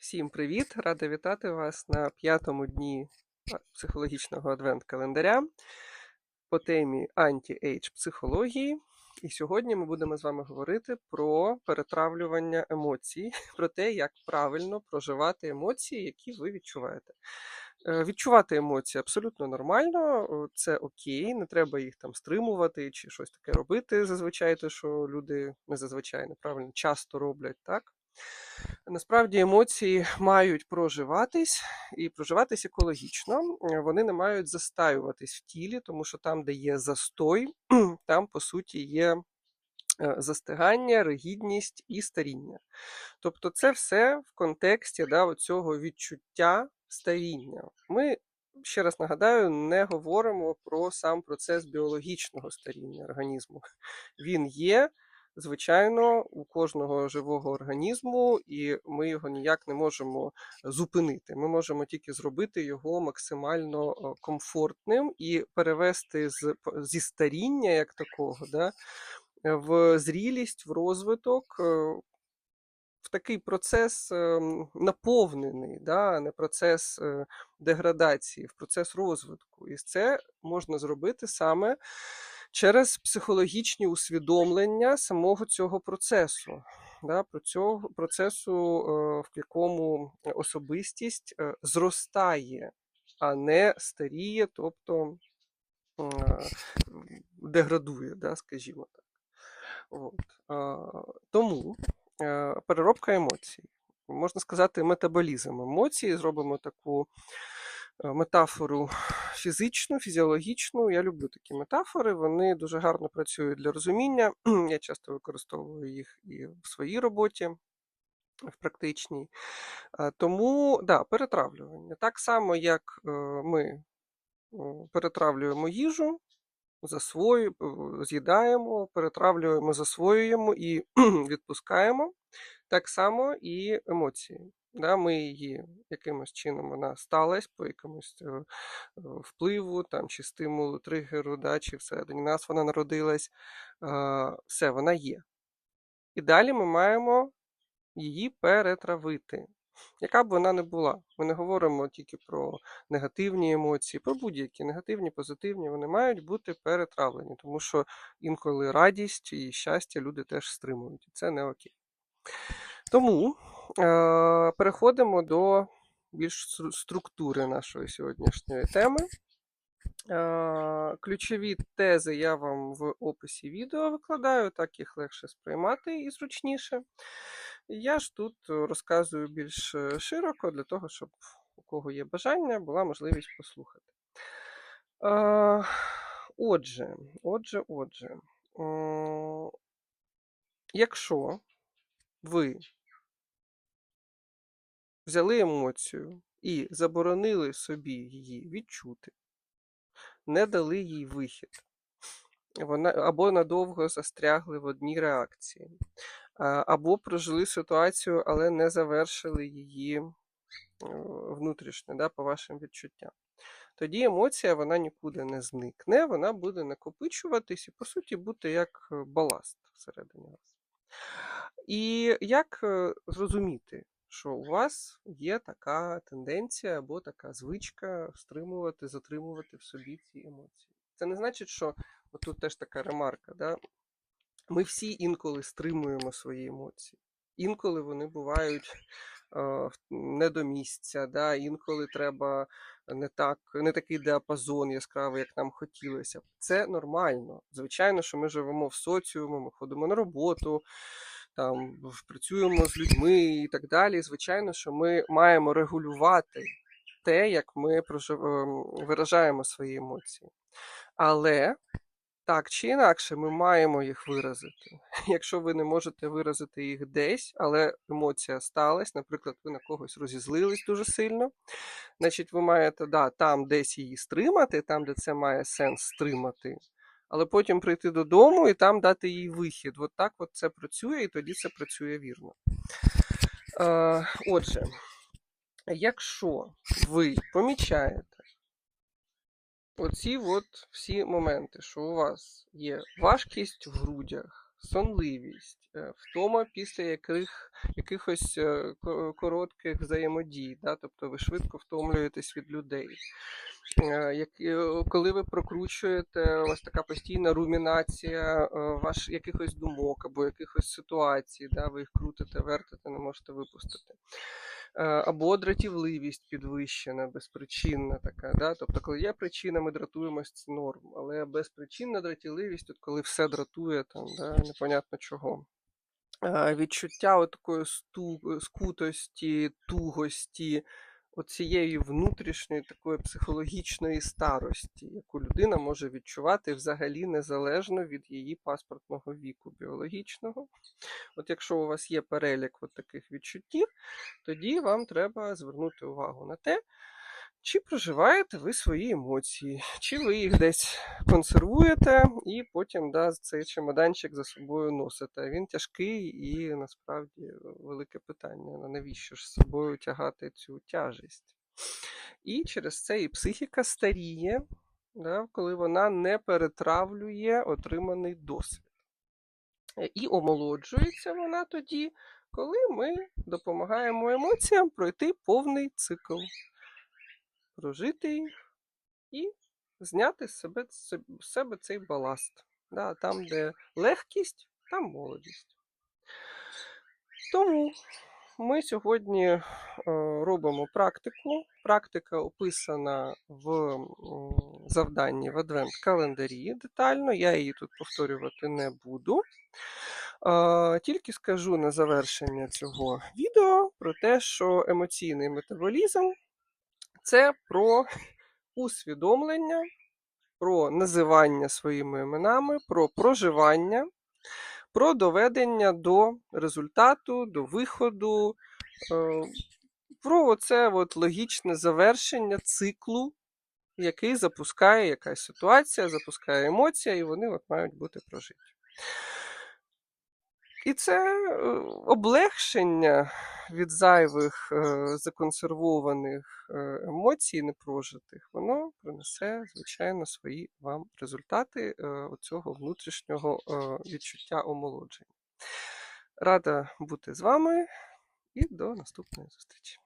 Всім привіт! Рада вітати вас на п'ятому дні психологічного адвент-календаря по темі анті-ейдж психології. І сьогодні ми будемо з вами говорити про перетравлювання емоцій, про те, як правильно проживати емоції, які ви відчуваєте. Е, Відчувати емоції абсолютно нормально, це окей, не треба їх там стримувати чи щось таке робити. Зазвичай те, що люди не зазвичай неправильно часто роблять, так? Насправді емоції мають проживатись і проживатись екологічно. Вони не мають застаюватись в тілі, тому що там, де є застой, там по суті є е, застигання, ригідність і старіння. Тобто, це все в контексті да, цього відчуття старіння. Ми. Ще раз нагадаю, не говоримо про сам процес біологічного старіння організму. Він є, звичайно, у кожного живого організму, і ми його ніяк не можемо зупинити. Ми можемо тільки зробити його максимально е, комфортним і перевести з, зі старіння як такого, да, в зрілість, в розвиток. е, В такий процес ем, наповнений, да, не процес е, деградації, в процес розвитку. І це можна зробити саме через психологічні усвідомлення самого цього процесу, да, про цього процесу, е, в якому особистість е, зростає, а не старіє, тобто е, деградує, да, скажімо так. От. Тому переробка емоцій. Можна сказати, метаболізм емоцій. Зробимо таку метафору фізичну, фізіологічну. Я люблю такі метафори, вони дуже гарно працюють для розуміння. Я часто використовую їх і в своїй роботі, в практичній. Е, Тому, да, перетравлювання. Так само, як е, ми перетравлюємо їжу, засвою, е, з'їдаємо, перетравлюємо, засвоюємо і відпускаємо. Так само і емоції. Да, ми її якимось чином вона сталася по якомусь е, е, впливу там, чи стимулу, тригеру, да, чи всередині нас вона народилась. Все, вона є. І далі ми маємо її перетравити. Яка б вона не була. Ми не говоримо тільки про негативні емоції, про будь-які негативні, позитивні, вони мають бути перетравлені, тому що інколи радість і щастя люди теж стримують, і це не окей. Тому переходимо до більш структури нашої сьогоднішньої теми. Е, Ключові тези я вам в описі відео викладаю, так їх легше сприймати і зручніше. Я ж тут розказую більш е, широко для того, щоб у кого є бажання, була можливість послухати. Е, Отже, отже, отже, якщо ви взяли емоцію і заборонили собі її відчути, не дали їй вихід, вона або надовго застрягли в одній реакції, або прожили ситуацію, але не завершили її внутрішньо, да, по вашим відчуттям. Тоді емоція вона нікуди не зникне, вона буде накопичуватись і, по суті, бути як е, баласт всередині вас. І як е, зрозуміти, що у вас є така тенденція або така звичка стримувати, затримувати в собі ці емоції? Це не значить, що от тут теж така ремарка, да? ми всі інколи стримуємо свої емоції. Інколи вони бувають е, не до місця, да? інколи треба не, так, не такий діапазон яскравий, як нам хотілося б. Це нормально. Звичайно, що ми живемо в соціумі, ми ходимо на роботу, там, працюємо з людьми і так далі. Звичайно, що ми маємо регулювати те, як ми ем, виражаємо свої емоції. Але так чи інакше, ми маємо їх виразити. Якщо ви не можете виразити їх десь, але емоція сталася, наприклад, ви на когось розізлились дуже сильно, значить, ви маєте да, там десь її стримати, там, де це має сенс стримати, але потім прийти додому і там дати їй вихід. От так от це працює, і тоді це працює вірно. Е, отже, якщо ви помічаєте оці от всі моменти, що у вас є важкість в грудях, сонливість, е, втома після яких, якихось е, коротких взаємодій, да? тобто ви швидко втомлюєтесь від людей. Е, Як, коли ви прокручуєте вас така постійна румінація ваш якихось думок або якихось ситуацій, да? ви їх крутите, вертите, не можете випустити. Або дратівливість підвищена, безпричинна така. Да? Тобто, коли є причина, ми дратуємось, це норм. Але безпричинна дратівливість, от коли все дратує, там, да, непонятно чого. Відчуття от такої сту, скутості, тугості, оцієї внутрішньої такої психологічної старості, яку людина може відчувати взагалі незалежно від її паспортного віку біологічного. От якщо у вас є перелік от таких відчуттів, тоді вам треба звернути увагу на те, чи проживаєте ви свої емоції, чи ви їх десь консервуєте і потім да, цей чемоданчик за собою носите. Він тяжкий і насправді велике питання: навіщо ж з собою тягати цю тяжесть? І через це і психіка старіє, да, коли вона не перетравлює отриманий досвід. Е, І омолоджується вона тоді, коли ми допомагаємо емоціям пройти повний цикл, прожити і зняти з себе, з себе цей баласт. Да, там, де легкість, там молодість. Тому ми сьогодні е, робимо практику. Практика описана в завданні в адвент-календарі детально. Я її тут повторювати не буду. Е, Тільки скажу на завершення цього відео про те, що емоційний метаболізм це про усвідомлення, про називання своїми іменами, про проживання, про доведення до результату, до виходу, е, про от логічне завершення циклу, який запускає якась ситуація, запускає емоція, і вони от мають бути прожиті. І це е, облегшення від зайвих е, законсервованих е, емоцій непрожитих, воно принесе, звичайно, свої вам результати оцього цього внутрішнього відчуття омолодження. Рада бути з вами і до наступної зустрічі.